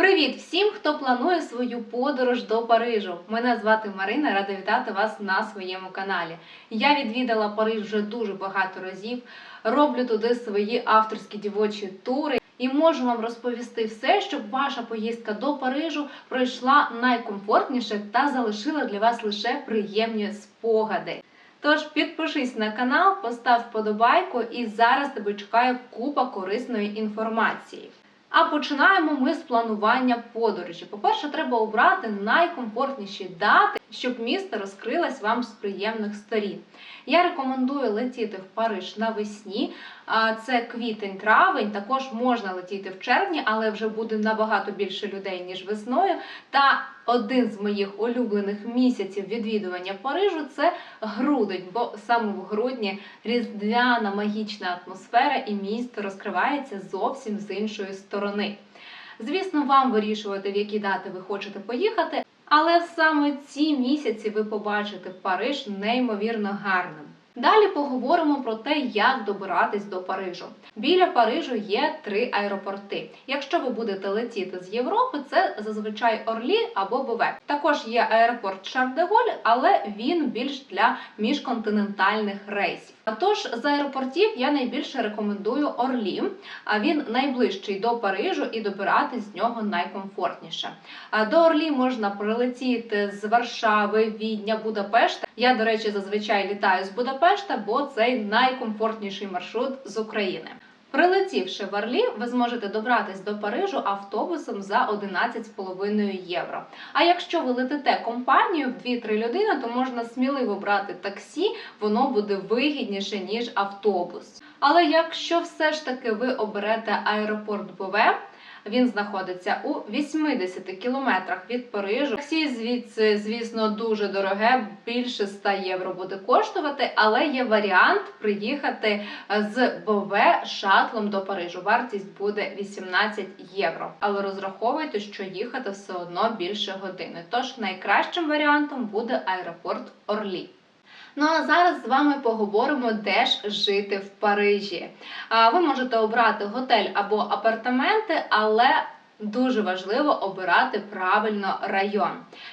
Привіт всім, хто планує свою подорож до Парижу. Мене звати Марина, рада вітати вас на своєму каналі. Я відвідала Париж вже дуже багато разів, роблю туди свої авторські дівочі тури. І можу вам розповісти все, щоб ваша поїздка до Парижу пройшла найкомфортніше та залишила для вас лише приємні спогади. Тож підпишись на канал, постав вподобайку, і зараз тебе чекає купа корисної інформації. А починаємо ми з планування подорожі. По-перше, треба обрати найкомфортніші дати, щоб місто розкрилось вам з приємних сторін. Я рекомендую летіти в Париж навесні. Це квітень-травень. Також можна летіти в червні, але вже буде набагато більше людей ніж весною. Та один з моїх улюблених місяців відвідування Парижу це грудень, бо саме в грудні різдвяна магічна атмосфера і місто розкривається зовсім з іншої сторони. Звісно, вам вирішувати, в які дати ви хочете поїхати, але саме ці місяці ви побачите Париж неймовірно гарним. Далі поговоримо про те, як добиратись до Парижу. Біля Парижу є три аеропорти. Якщо ви будете летіти з Європи, це зазвичай Орлі або Бове. Також є аеропорт Шарль-де-Голь, але він більш для міжконтинентальних рейсів. Тож з аеропортів я найбільше рекомендую Орлі. А він найближчий до Парижу і добиратись з нього найкомфортніше. До Орлі можна прилетіти з Варшави, Відня, Будапешта. Я, до речі, зазвичай літаю з Будапешта, бо це найкомфортніший маршрут з України. Прилетівши в Орлі, ви зможете добратись до Парижу автобусом за 11,5 євро. А якщо ви летите компанію в 2-3 людини, то можна сміливо брати таксі, воно буде вигідніше ніж автобус. Але якщо все ж таки ви оберете аеропорт Бове, він знаходиться у 80 кілометрах від Парижу. Таксі звідси, звісно, дуже дороге, більше 100 євро буде коштувати, але є варіант приїхати з Бове шатлом до Парижу. Вартість буде 18 євро. Але розраховуйте, що їхати все одно більше години. Тож найкращим варіантом буде аеропорт Орлі. Ну а зараз з вами поговоримо, де ж жити в Парижі. Ви можете обрати готель або апартаменти, але Дуже важливо обирати правильно район.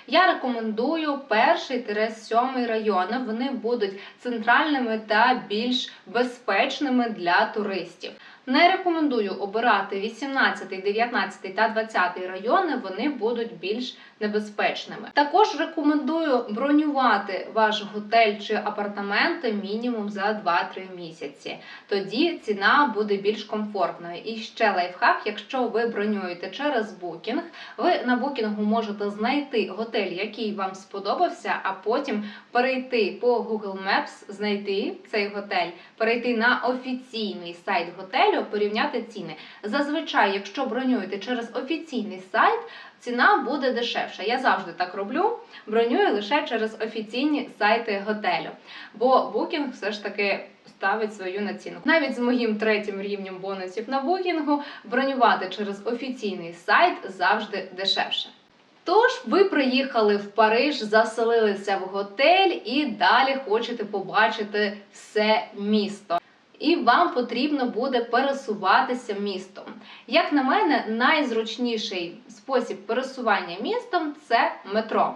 Я рекомендую перший сьомий райони. Вони будуть центральними та більш безпечними для туристів. Не рекомендую обирати 18, 19 та 20 райони, вони будуть більш небезпечними. Також рекомендую бронювати ваш готель чи апартаменти мінімум за 2-3 місяці. Тоді ціна буде більш комфортною. І ще лайфхак, якщо ви бронюєте через Booking, ви на Booking можете знайти готель, який вам сподобався, а потім перейти по Google Maps, знайти цей готель, перейти на офіційний сайт готелю, порівняти ціни. Зазвичай, якщо бронюєте через офіційний сайт, ціна буде дешевша. Я завжди так роблю. Бронюю лише через офіційні сайти готелю. Бо Booking все ж таки ставить свою націнку. Навіть з моїм третім рівнем бонусів на букінгу бронювати через офіційний сайт завжди дешевше. Тож ви приїхали в Париж, заселилися в готель і далі хочете побачити все місто. І вам потрібно буде пересуватися містом. Як на мене, найзручніший спосіб пересування містом це метро.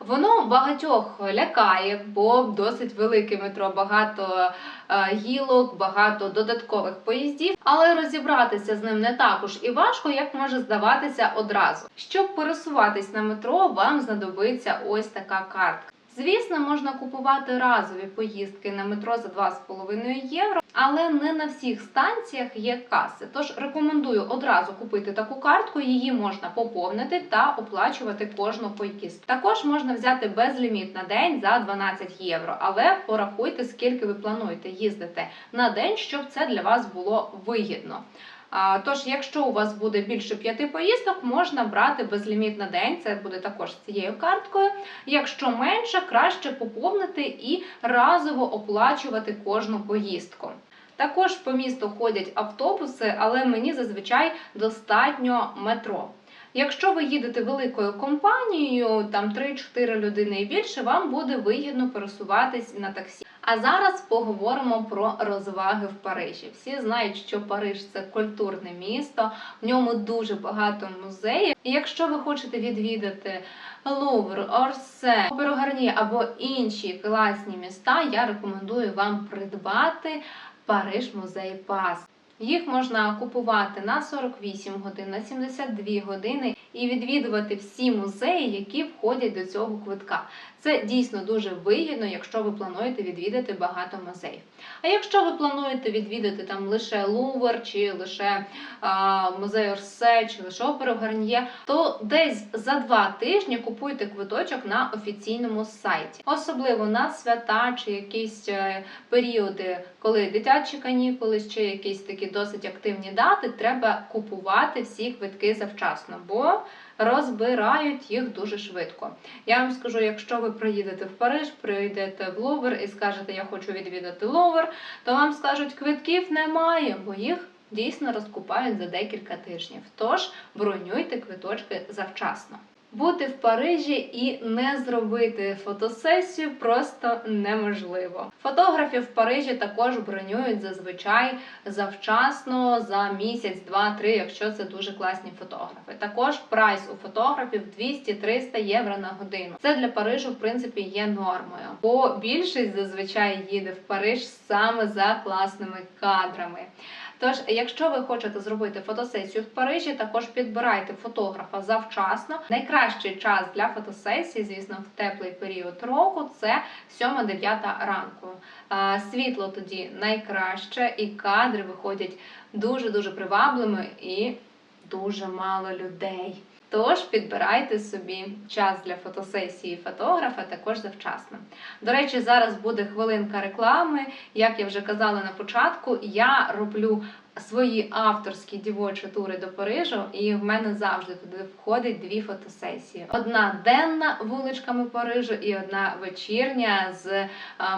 Воно багатьох лякає, бо досить велике метро, багато е, гілок, багато додаткових поїздів. Але розібратися з ним не також і важко, як може здаватися одразу. Щоб пересуватись на метро, вам знадобиться ось така картка. Звісно, можна купувати разові поїздки на метро за 2,5 євро, але не на всіх станціях є каси. Тож рекомендую одразу купити таку картку, її можна поповнити та оплачувати кожну поїздку. Також можна взяти безліміт на день за 12 євро, але порахуйте, скільки ви плануєте їздити на день, щоб це для вас було вигідно. Тож, якщо у вас буде більше п'яти поїздок, можна брати безліміт на день, це буде також цією карткою. Якщо менше, краще поповнити і разово оплачувати кожну поїздку. Також по місту ходять автобуси, але мені зазвичай достатньо метро. Якщо ви їдете великою компанією, там 3-4 людини і більше, вам буде вигідно пересуватись на таксі. А зараз поговоримо про розваги в Парижі. Всі знають, що Париж це культурне місто, в ньому дуже багато музеїв. І якщо ви хочете відвідати Лувр, Орсе, Оперу Гарні або інші класні міста, я рекомендую вам придбати Париж музей Пас. Їх можна купувати на 48 годин, на 72 години і відвідувати всі музеї, які входять до цього квитка. Це дійсно дуже вигідно, якщо ви плануєте відвідати багато музеїв. А якщо ви плануєте відвідати там лише Лувр, чи лише а, музей Орсе, чи лише оперу Гарньє, то десь за два тижні купуйте квиточок на офіційному сайті, особливо на свята чи якісь е, періоди, коли дитячі канікули, чи якісь такі досить активні дати, треба купувати всі квитки завчасно, бо розбирають їх дуже швидко. Я вам скажу, якщо ви приїдете в Париж, прийдете в Лувр і скажете, я хочу відвідати Лувр, то вам скажуть, квитків немає, бо їх дійсно розкупають за декілька тижнів. Тож бронюйте квиточки завчасно. Бути в Парижі і не зробити фотосесію просто неможливо. Фотографів в Парижі також бронюють зазвичай завчасно за місяць, два-три, якщо це дуже класні фотографи. Також прайс у фотографів 200-300 євро на годину. Це для Парижу, в принципі, є нормою, бо більшість зазвичай їде в Париж саме за класними кадрами. Тож, якщо ви хочете зробити фотосесію в Парижі, також підбирайте фотографа завчасно. Найкращий час для фотосесії, звісно, в теплий період року це 7-9 ранку. Світло тоді найкраще, і кадри виходять дуже дуже привабливими і дуже мало людей. Тож підбирайте собі час для фотосесії фотографа також завчасно. До речі, зараз буде хвилинка реклами. Як я вже казала на початку, я роблю свої авторські дівочі тури до Парижу, і в мене завжди туди входить дві фотосесії: одна денна вуличками Парижу, і одна вечірня з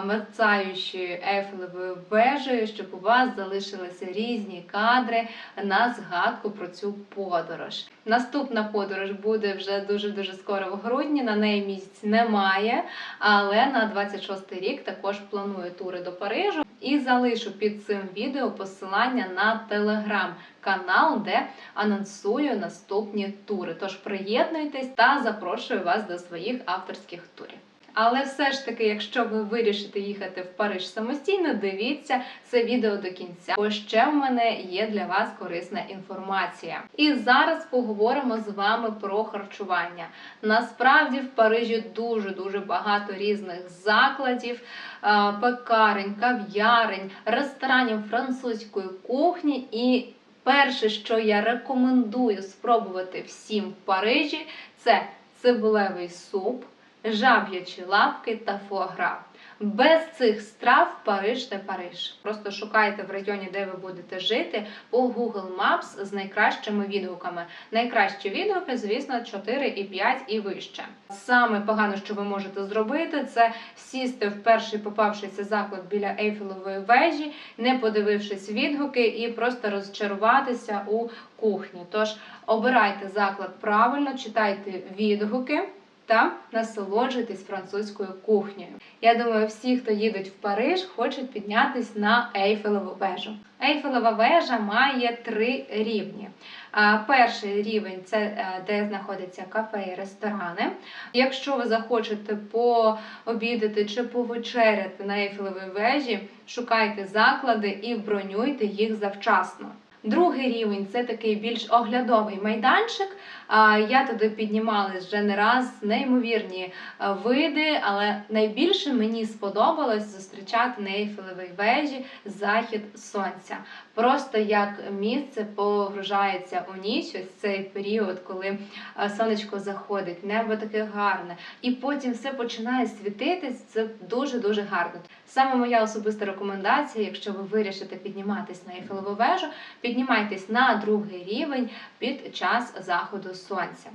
мерцаючою ефелевою вежею, щоб у вас залишилися різні кадри на згадку про цю подорож. Наступна подорож буде вже дуже дуже скоро в грудні. На неї місяць немає, але на 26 рік також планую тури до Парижу. І залишу під цим відео посилання на телеграм-канал, де анонсую наступні тури. Тож приєднуйтесь та запрошую вас до своїх авторських турів. Але все ж таки, якщо ви вирішите їхати в Париж самостійно, дивіться це відео до кінця, бо ще в мене є для вас корисна інформація. І зараз поговоримо з вами про харчування. Насправді в Парижі дуже дуже багато різних закладів, е, пекарень, кав'ярень, ресторанів французької кухні і. Перше, що я рекомендую спробувати всім в Парижі, це цибулевий суп, жаб'ячі лапки та фуагра. Без цих страв Париж не Париж. Просто шукайте в районі, де ви будете жити, по Google Maps з найкращими відгуками. Найкращі відгуки, звісно, 4 і 5 і вище. Саме погано, що ви можете зробити, це сісти в перший попавшийся заклад біля Ейфелевої вежі, не подивившись відгуки, і просто розчаруватися у кухні. Тож обирайте заклад правильно, читайте відгуки та насолоджуйтесь французькою кухнею. Я думаю, всі, хто їдуть в Париж, хочуть піднятись на Ейфелеву вежу. Ейфелева вежа має три рівні. Перший рівень це е, де знаходяться кафе і ресторани. Якщо ви захочете пообідати чи повечеряти на Ейфелевій вежі, шукайте заклади і бронюйте їх завчасно. Другий рівень це такий більш оглядовий майданчик. Я туди піднімалась вже не раз, неймовірні види, але найбільше мені сподобалось зустрічати на Ейфелевій вежі захід сонця. Просто як місце погружається у ніч, ось цей період, коли сонечко заходить, небо таке гарне, і потім все починає світитись. Це дуже дуже гарно. Саме моя особиста рекомендація, якщо ви вирішите підніматись на ефілову вежу, піднімайтесь на другий рівень під час заходу сонця.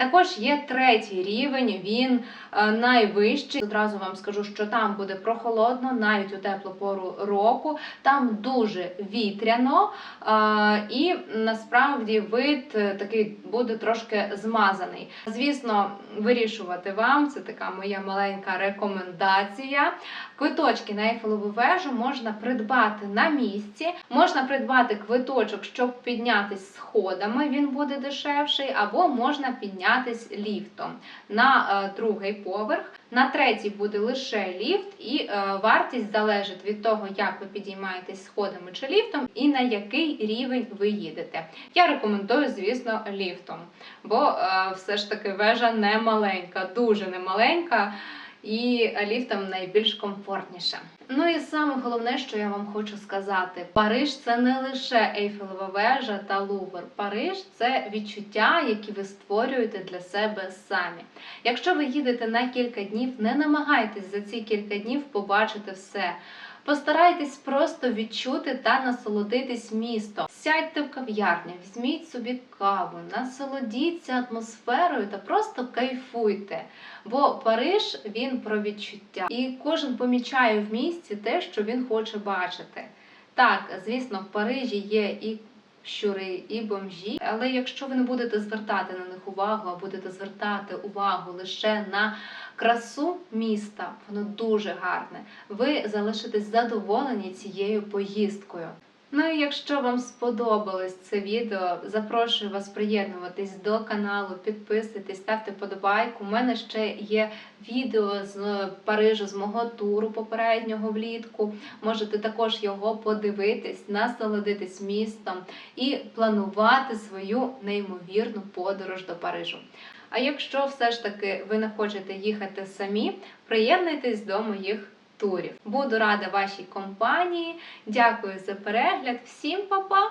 Також є третій рівень, він е, найвищий. Одразу вам скажу, що там буде прохолодно, навіть у теплу пору року. Там дуже вітряно, е, і насправді вид е, такий буде трошки змазаний. Звісно, вирішувати вам це така моя маленька рекомендація. Квиточки на Ейфелеву вежу можна придбати на місці. Можна придбати квиточок, щоб піднятись сходами, він буде дешевший, або можна піднятись ліфтом на е, другий поверх. На третій буде лише ліфт, і е, вартість залежить від того, як ви підіймаєтесь сходами чи ліфтом, і на який рівень ви їдете. Я рекомендую, звісно, ліфтом, бо е, все ж таки вежа не маленька, дуже не маленька. І ліфтом найбільш комфортніше. Ну і саме головне, що я вам хочу сказати: Париж це не лише Ейфелева вежа та Лувр. Париж це відчуття, які ви створюєте для себе самі. Якщо ви їдете на кілька днів, не намагайтесь за ці кілька днів побачити все. Постарайтесь просто відчути та насолодитись містом. Сядьте в кав'ярню, візьміть собі каву, насолодіться атмосферою та просто кайфуйте. Бо Париж він про відчуття, і кожен помічає в місті те, що він хоче бачити. Так, звісно, в Парижі є і щури, і бомжі, але якщо ви не будете звертати на них увагу, а будете звертати увагу лише на красу міста, воно дуже гарне. Ви залишитесь задоволені цією поїздкою. Ну і якщо вам сподобалось це відео, запрошую вас приєднуватись до каналу, підписуйтесь, ставте подобайку. У мене ще є відео з Парижу, з мого туру попереднього влітку. Можете також його подивитись, насолодитись містом і планувати свою неймовірну подорож до Парижу. А якщо все ж таки ви не хочете їхати самі, приєднуйтесь до моїх турів. Буду рада вашій компанії. Дякую за перегляд. Всім па-па!